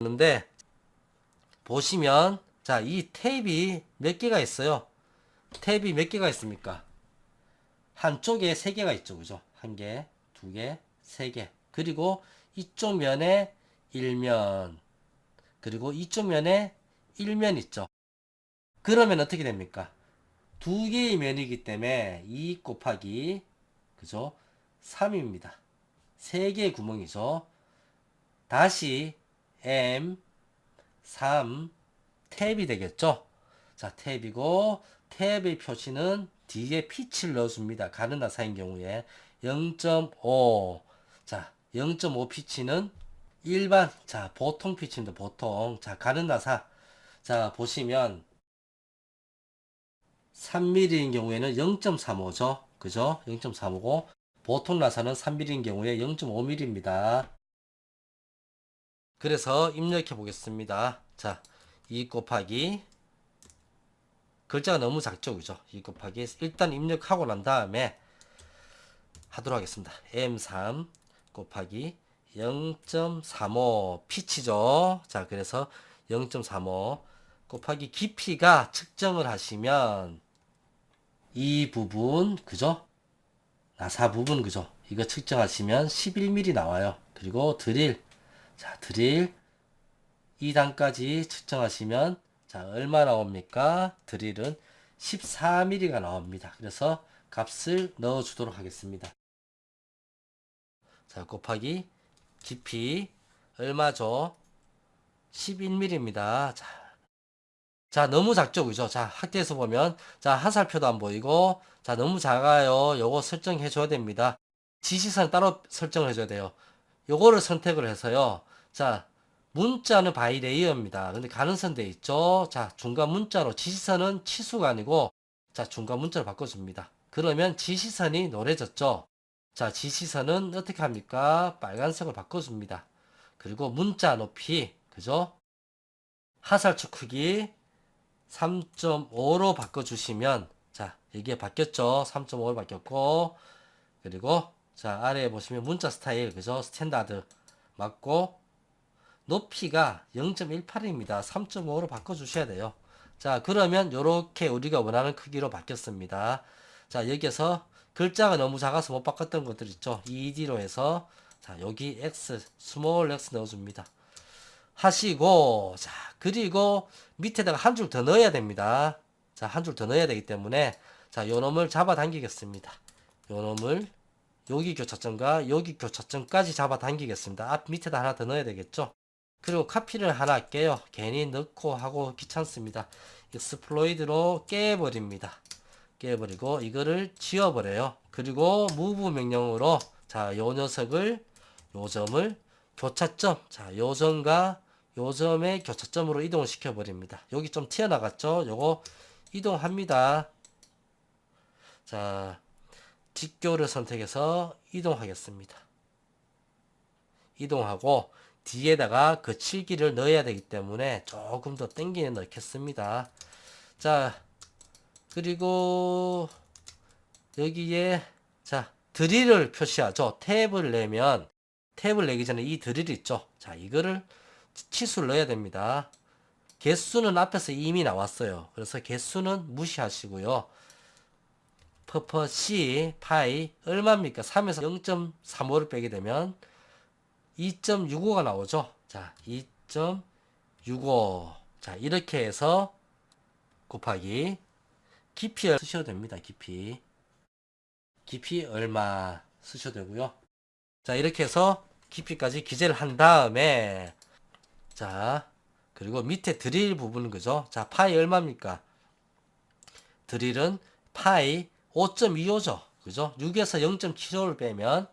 있는데 보시면 자, 이 탭이 몇 개가 있어요? 탭이 몇 개가 있습니까? 한쪽에 세 개가 있죠. 그죠? 한 개, 두 개, 세 개. 그리고 이쪽 면에 일면 그리고 이쪽 면에 일면 있죠. 그러면 어떻게 됩니까? 두 개의 면이기 때문에 2 곱하기 그죠? 3입니다. 세 개의 구멍이죠. 다시 M 3 탭이 되겠죠. 자, 탭이고 탭의 표시는 뒤에 피치를 넣어줍니다. 가는 나사인 경우에 0.5 자, 0.5 피치는 일반 자 보통 피치입니다. 보통 자 가는 나사 자 보시면 3mm인 경우에는 0.35죠. 그죠? 0.35고 보통 나사는 3mm인 경우에 0.5mm입니다. 그래서 입력해 보겠습니다. 자, 2 곱하기 글자가 너무 작죠. 그죠? 2 곱하기 일단 입력하고 난 다음에 하도록 하겠습니다. M3 곱하기 0.35 피치죠. 자, 그래서 0.35 곱하기 깊이가 측정을 하시면 이 부분 그죠? 나사 부분 그죠? 이거 측정하시면 11mm 나와요. 그리고 드릴 자, 드릴 2단까지 측정하시면 자, 얼마 나옵니까? 드릴은 14mm가 나옵니다. 그래서 값을 넣어 주도록 하겠습니다. 자, 곱하기 깊이 얼마죠? 11mm입니다. 자, 자, 너무 작죠, 그죠? 자, 학대에서 보면, 자, 하살표도 안 보이고, 자, 너무 작아요. 요거 설정해 줘야 됩니다. 지시선 따로 설정을 해줘야 돼요. 요거를 선택을 해서요. 자, 문자는 바이레이어입니다. 근데 가능선 돼 있죠? 자, 중간 문자로 지시선은 치수가 아니고, 자, 중간 문자로 바꿔줍니다. 그러면 지시선이 노래졌죠? 자, 지시선은 어떻게 합니까? 빨간색으로 바꿔줍니다. 그리고 문자 높이, 그죠? 하살축 크기 3.5로 바꿔주시면, 자, 이게 바뀌었죠? 3.5로 바뀌었고, 그리고, 자, 아래에 보시면 문자 스타일, 그죠? 스탠다드 맞고, 높이가 0.18입니다. 3.5로 바꿔주셔야 돼요. 자, 그러면 요렇게 우리가 원하는 크기로 바뀌었습니다. 자, 여기에서 글자가 너무 작아서 못 바꿨던 것들 있죠. ED로 해서 자, 여기 X, 스몰 X 넣어줍니다. 하시고, 자, 그리고 밑에다가 한 줄 더 넣어야 됩니다. 자, 한 줄 더 넣어야 되기 때문에, 자, 요 놈을 잡아 당기겠습니다. 요 놈을 여기 교차점과 여기 교차점까지 잡아 당기겠습니다. 앞 밑에다 하나 더 넣어야 되겠죠. 그리고 카피를 하나 할게요. 괜히 넣고 하고 귀찮습니다. 익스플로이드로 깨버립니다. 깨버리고 이거를 지워버려요. 그리고 move 명령으로 자, 요 녀석을 요 점을 교차점 자, 요 점과 요 점의 교차점으로 이동을 시켜 버립니다. 여기 좀 튀어나갔죠? 요거 이동합니다. 자, 직교를 선택해서 이동하겠습니다. 이동하고 뒤에다가 그 칠기를 넣어야 되기 때문에 조금 더 땡기는 넣겠습니다. 자, 그리고 여기에 자 드릴을 표시하죠. 탭을 내면 탭을 내기 전에 이 드릴 있죠. 자, 이거를 치수를 넣어야 됩니다. 개수는 앞에서 이미 나왔어요. 그래서 개수는 무시하시고요. 퍼퍼 C 파이 얼마입니까? 3에서 0.35를 빼게 되면 2.65가 나오죠. 자, 2.65. 자, 이렇게 해서 곱하기 깊이 쓰셔도 됩니다. 깊이. 깊이 얼마 쓰셔도 되고요. 자, 이렇게 해서 깊이까지 기재를 한 다음에 자, 그리고 밑에 드릴 부분은 그죠? 자, 파이 얼마입니까? 드릴은 파이 5.25죠. 그죠? 6에서 0.75를 빼면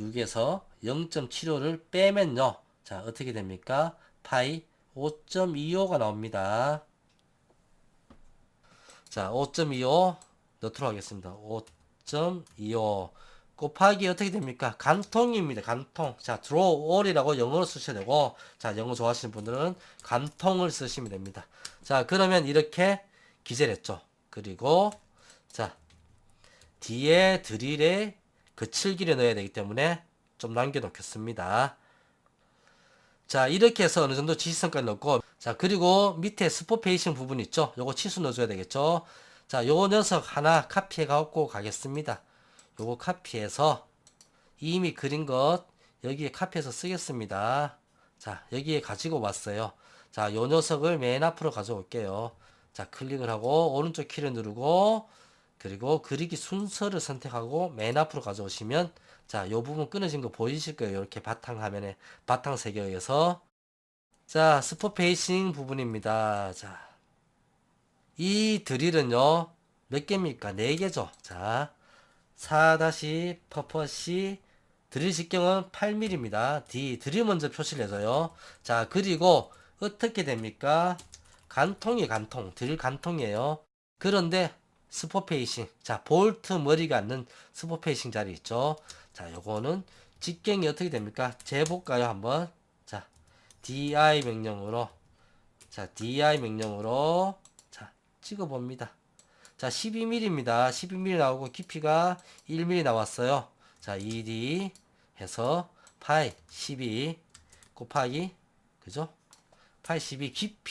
6에서 0.75를 빼면요. 자, 어떻게 됩니까? 파이 5.25가 나옵니다. 자, 5.25 넣도록 하겠습니다. 5.25 곱하기 어떻게 됩니까? 간통입니다. 간통. 자, draw all이라고 영어로 쓰셔야 되고, 자, 영어 좋아하시는 분들은 간통을 쓰시면 됩니다. 자, 그러면 이렇게 기재를 했죠. 그리고, 자, 뒤에 드릴에 그 칠기를 넣어야 되기 때문에 좀 남겨놓겠습니다. 자, 이렇게 해서 어느 정도 지시선까지 넣고, 자, 그리고 밑에 스포 페이싱 부분 있죠? 요거 치수 넣어줘야 되겠죠? 자, 요 녀석 하나 카피해 갖고 가겠습니다. 요거 카피해서 이미 그린 것 여기에 카피해서 쓰겠습니다. 자, 여기에 가지고 왔어요. 자, 요 녀석을 맨 앞으로 가져올게요. 자, 클릭을 하고 오른쪽 키를 누르고 그리고 그리기 순서를 선택하고 맨 앞으로 가져오시면 자, 요 부분 끊어진 거 보이실 거예요. 이렇게 바탕 화면에 바탕 색여에서 자, 스포 페이싱 부분입니다. 자, 이 드릴은요, 몇 개입니까? 네 개죠. 자, 4다시 퍼퍼시 드릴 직경은 8mm입니다. D 드릴 먼저 표시를 해줘요. 자, 그리고 어떻게 됩니까? 간통이 간통, 드릴 간통이에요. 그런데 스포 페이싱, 자, 볼트 머리가 않는 스포 페이싱 자리 있죠. 자, 요거는 직경이 어떻게 됩니까? 재볼까요, 한번? 자, DI 명령으로, 자, DI 명령으로, 자, 찍어봅니다. 자, 12mm입니다. 12mm 나오고 깊이가 1mm 나왔어요. 자, ED 해서 파이 12 곱하기 그죠? 82 깊이